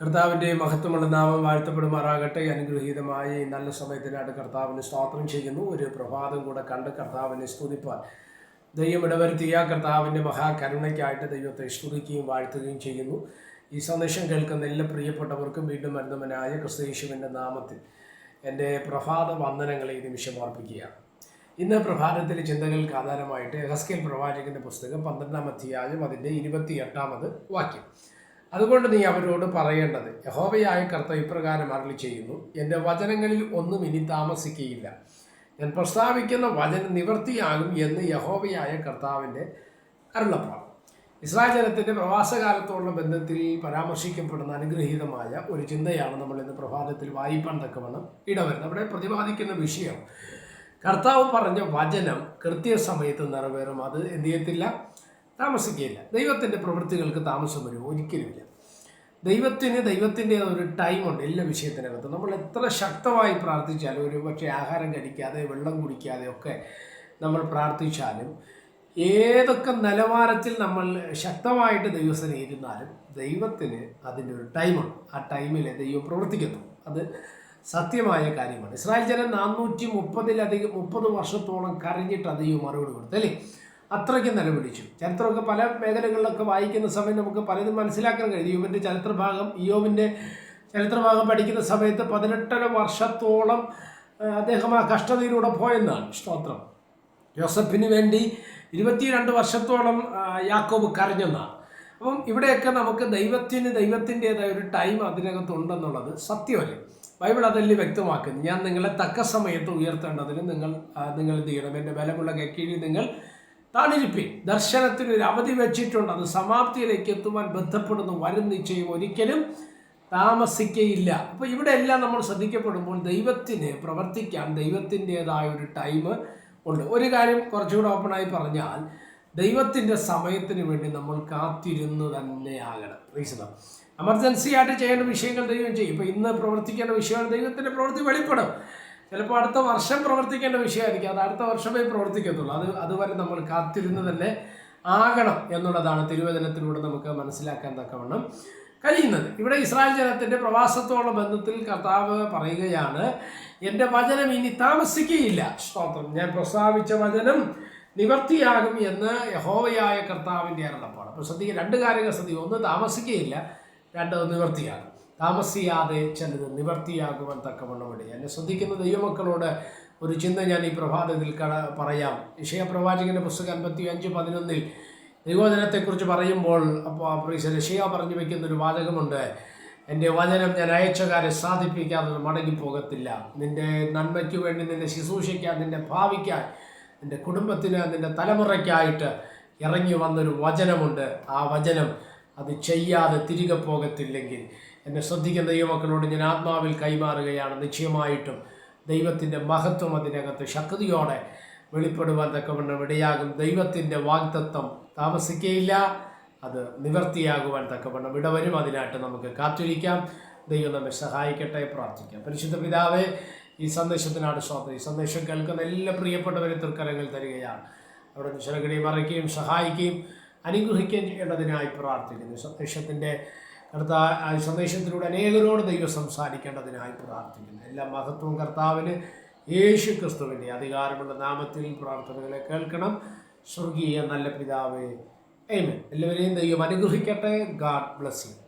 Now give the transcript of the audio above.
കർത്താവിന്റെ മഹത്വമുള്ള നാമം വാഴ്ത്തപ്പെടുമാറാകട്ടെ. അനുഗ്രഹീതമായി നല്ല സമയത്തിനായിട്ട് കർത്താവിന് സ്തോത്രം ചെയ്യുന്നു. ഒരു പ്രഭാതം കൂടെ കണ്ട് കർത്താവിനെ സ്തുതിപ്പാൻ. ദൈവം ഇടവരുത്തിയ കർത്താവിന്റെ മഹാകരുണയ്ക്കായിട്ട് ദൈവത്തെ സ്തുതിക്കുകയും വാഴ്ത്തുകയും ചെയ്യുന്നു. ഈ സന്ദേശം കേൾക്കുന്ന എല്ലാ പ്രിയപ്പെട്ടവർക്കും വീണ്ടും വരുന്നവനായ ക്രിസ്തീശുവിന്റെ നാമത്തിൽ എന്റെ പ്രഭാത വന്ദനങ്ങളെ ഈ നിമിഷം അർപ്പിക്കുക ഇന്ന് പ്രഭാതത്തിലെ ചിന്തകൾക്ക് ആധാരമായിട്ട് എഹസ്കേൽ പ്രവാചകന്റെ പുസ്തകം പന്ത്രണ്ടാം അധ്യായം അതിന്റെ ഇരുപത്തി എട്ടാമത് വാക്യം. അതുകൊണ്ട് നീ അവരോട് പറയേണ്ടത് യഹോവയായ കർത്ത ഇപ്രകാരം അരളി ചെയ്യുന്നു എന്റെ വചനങ്ങളിൽ ഒന്നും ഇനി താമസിക്കുകയില്ല ഞാൻ പ്രസ്താവിക്കുന്ന വചനം നിവൃത്തിയാകും എന്ന് യഹോവയായ കർത്താവിന്റെ അരുളപ്പാട്. ഇസ്രായേൽ ജനത്തിന്റെ പ്രവാസകാലത്തോടുള്ള ബന്ധത്തിൽ പരാമർശിക്കപ്പെടുന്ന അനുഗ്രഹീതമായ ഒരു ചിന്തയാണ് നമ്മൾ ഇന്ന് പ്രഭാതത്തിൽ വായിപ്പാൻ തക്കവണ്ണം ഇടവരുന്നത്. അവിടെ പ്രതിപാദിക്കുന്ന വിഷയം കർത്താവ് പറഞ്ഞ വചനം കൃത്യസമയത്ത് നിറവേറും. അത് എന്ത് ചെയ്യത്തില്ല? താമസിക്കുകയില്ല. ദൈവത്തിന്റെ പ്രവൃത്തികൾക്ക് താമസം വരും ഒരിക്കലുമില്ല. ദൈവത്തിന് ദൈവത്തിന്റെ ഒരു ടൈമുണ്ട് എല്ലാ വിഷയത്തിനകത്ത്. നമ്മൾ എത്ര ശക്തമായി പ്രാർത്ഥിച്ചാലും ഒരു പക്ഷേ ആഹാരം കഴിക്കാതെ വെള്ളം കുടിക്കാതെ ഒക്കെ നമ്മൾ പ്രാർത്ഥിച്ചാലും ഏതൊക്കെ നിലവാരത്തിൽ നമ്മൾ ശക്തമായിട്ട് ദൈവസ്ഥനെ ഇരുന്നാലും ദൈവത്തിന് അതിന്റെ ഒരു ടൈമുണ്ട് ആ ടൈമിൽ ദൈവം പ്രവർത്തിക്കുന്നു. അത് സത്യമായ കാര്യമാണ്. ഇസ്രായേൽ ജനം നാനൂറ്റി മുപ്പതിലധികം മുപ്പത് വർഷത്തോളം കരഞ്ഞിട്ട് ദൈവം മറുപടി കൊടുത്തു അല്ലേ? അത്രയ്ക്ക് നിലവിളിച്ചു. ചരിത്രമൊക്കെ പല മേഖലകളിലൊക്കെ വായിക്കുന്ന സമയം നമുക്ക് പലതും മനസ്സിലാക്കാൻ കഴിയും. യോബിന്റെ ചരിത്രഭാഗം യോബിന്റെ ചരിത്രഭാഗം പഠിക്കുന്ന സമയത്ത് പതിനെട്ടര വർഷത്തോളം അദ്ദേഹം ആ കഷ്ടതയിലൂടെ പോയെന്നാണ് സ്തോത്രം. ജോസഫിന് വേണ്ടി ഇരുപത്തിരണ്ട് വർഷത്തോളം യാക്കോബ് കരഞ്ഞെന്നാണ്. അപ്പം ഇവിടെയൊക്കെ നമുക്ക് ദൈവത്തിന് ദൈവത്തിന്റെതായ ഒരു ടൈം അതിനകത്തുണ്ടെന്നുള്ളത് സത്യമല്ലേ ബൈബിൾ അതല്ലേ വ്യക്തമാക്കുന്നു ഞാൻ നിങ്ങളെ തക്ക സമയത്ത് ഉയർത്തേണ്ടതിന് നിങ്ങൾ നിങ്ങൾ എന്ത് ചെയ്യണം? എന്റെ ബലമുള്ള കീഴിൽ നിങ്ങൾ താണിരിപ്പിൻ ദർശനത്തിന് ഒരു അവധി വെച്ചിട്ടുണ്ട്. അത് സമാപ്തിയിലേക്ക് എത്തുവാൻ ബന്ധപ്പെടുന്നു വരും നിശ്ചയം ഒരിക്കലും താമസിക്കയില്ല. അപ്പോൾ ഇവിടെ എല്ലാം നമ്മൾ ശ്രദ്ധിക്കപ്പെടുമ്പോൾ ദൈവത്തിന് പ്രവർത്തിക്കാൻ ദൈവത്തിന്റെതായ ഒരു ടൈം ഉണ്ട്. ഒരു കാര്യം കുറച്ചുകൂടെ ഓപ്പണായി പറഞ്ഞാൽ ദൈവത്തിന്റെ സമയത്തിന് വേണ്ടി നമ്മൾ കാത്തിരുന്ന് ആകണം. റീസണം എമർജൻസി ആയിട്ട് ചെയ്യേണ്ട വിഷയങ്ങൾ ദൈവം ചെയ്യും. ഇപ്പോൾ ഇന്ന് പ്രവർത്തിക്കേണ്ട വിഷയങ്ങൾ ദൈവത്തിന്റെ പ്രവൃത്തി വെളിപ്പെടും. ചിലപ്പോൾ അടുത്ത വർഷം പ്രവർത്തിക്കേണ്ട വിഷയമായിരിക്കും. അത് അടുത്ത വർഷമേ പ്രവർത്തിക്കത്തുള്ളൂ. അത് അതുവരെ നമ്മൾ കാത്തിരുന്ന് തന്നെ ആകണം എന്നുള്ളതാണ് തിരുവചനത്തിലൂടെ നമുക്ക് മനസ്സിലാക്കാൻ തക്കവണ്ണം കഴിയുന്നത്. ഇവിടെ ഇസ്രായേൽ ജനത്തിന്റെ പ്രവാസത്തോളം ബന്ധത്തിൽ കർത്താവ് പറയുകയാണ് എന്റെ വചനം ഇനി താമസിക്കുകയില്ല. സ്തോത്രം. ഞാൻ പ്രസ്താവിച്ച വചനം നിവർത്തിയാകും എന്ന് യഹോവയായ കർത്താവിന്റെ അരുളപ്പാട്. അപ്പോൾ ശ്രദ്ധിക്കുക രണ്ട് കാര്യങ്ങൾ ശ്രദ്ധിക്കുക ഒന്ന് താമസിക്കുകയില്ല രണ്ട് നിവർത്തിയാകും. താമസിയാതെ ചിലത് നിവർത്തിയാകുവാൻ തക്കവണ്ണം ഇടയാ എന്നെ ശ്രദ്ധിക്കുന്ന ദൈവമക്കളോട് ഒരു ചിന്ത ഞാൻ ഈ പ്രഭാതത്തിൽ കട പറയാം. വിഷയ പ്രവാചകന്റെ പുസ്തകം അൻപത്തി അഞ്ച് പതിനൊന്നിൽ ദൈവോധനത്തെക്കുറിച്ച് പറയുമ്പോൾ അപ്പോൾ രക്ഷയ പറഞ്ഞു വയ്ക്കുന്ന ഒരു വാചകമുണ്ട്. എന്റെ വചനം ഞാൻ അയച്ചകാരെ സാധിപ്പിക്കാതെ മടങ്ങിപ്പോകത്തില്ല നിന്റെ നന്മയ്ക്ക് വേണ്ടി നിന്നെ ശുശ്രൂഷിക്കാൻ നിന്നെ ഭാവിക്കാൻ നിന്റെ കുടുംബത്തിന് നിന്റെ തലമുറയ്ക്കായിട്ട് ഇറങ്ങി വന്നൊരു വചനമുണ്ട്. ആ വചനം അത് ചെയ്യാതെ തിരികെ പോകത്തില്ലെങ്കിൽ എന്നെ ശ്രദ്ധിക്കുന്ന ദൈവമക്കളോട് ഞാൻ ആത്മാവിൽ കൈമാറുകയാണ്. നിശ്ചയമായിട്ടും ദൈവത്തിന്റെ മഹത്വം അതിനകത്ത് ശക്തിയോടെ വെളിപ്പെടുവാൻ തക്കവണ്ണം ഇടയാകും. ദൈവത്തിന്റെ വാഗ്ദത്വം താമസിക്കുകയില്ല അത് നിവർത്തിയാകുവാൻ തക്കവണ്ണം ഇടവരും. അതിനായിട്ട് നമുക്ക് കാത്തിരിക്കാം. ദൈവം നമ്മെ സഹായിക്കട്ടെ പ്രാർത്ഥിക്കാം. പരിശുദ്ധ പിതാവേ ഈ സന്ദേശത്തിനാണ് സ്വാതന്ത്ര്യം ഈ സന്ദേശം കേൾക്കുന്ന എല്ലാ പ്രിയപ്പെട്ടവരെ തൃക്കരങ്ങൾ തരികയാണ്. അവിടെ നിശ്ചലകളെയും മറയ്ക്കുകയും സഹായിക്കുകയും അനുഗ്രഹിക്കുകയും ചെയ്യേണ്ടതിനായി പ്രാർത്ഥിക്കുന്നു. സന്ദേശത്തിന്റെ ആ സന്ദേശത്തിലൂടെ അനേകരോട് ദൈവം സംസാരിക്കേണ്ടതിനായി പ്രാർത്ഥിക്കുന്നു. എല്ലാ മഹത്വവും കർത്താവിന് യേശു ക്രിസ്തുവിന്റെ അധികാരമുള്ള നാമത്തിൽ പ്രാർത്ഥനകളെ കേൾക്കണം. സ്വർഗീയ നല്ല പിതാവേ ഏമൻ എല്ലാവരെയും ദൈവം അനുഗ്രഹിക്കട്ടെ. God bless you.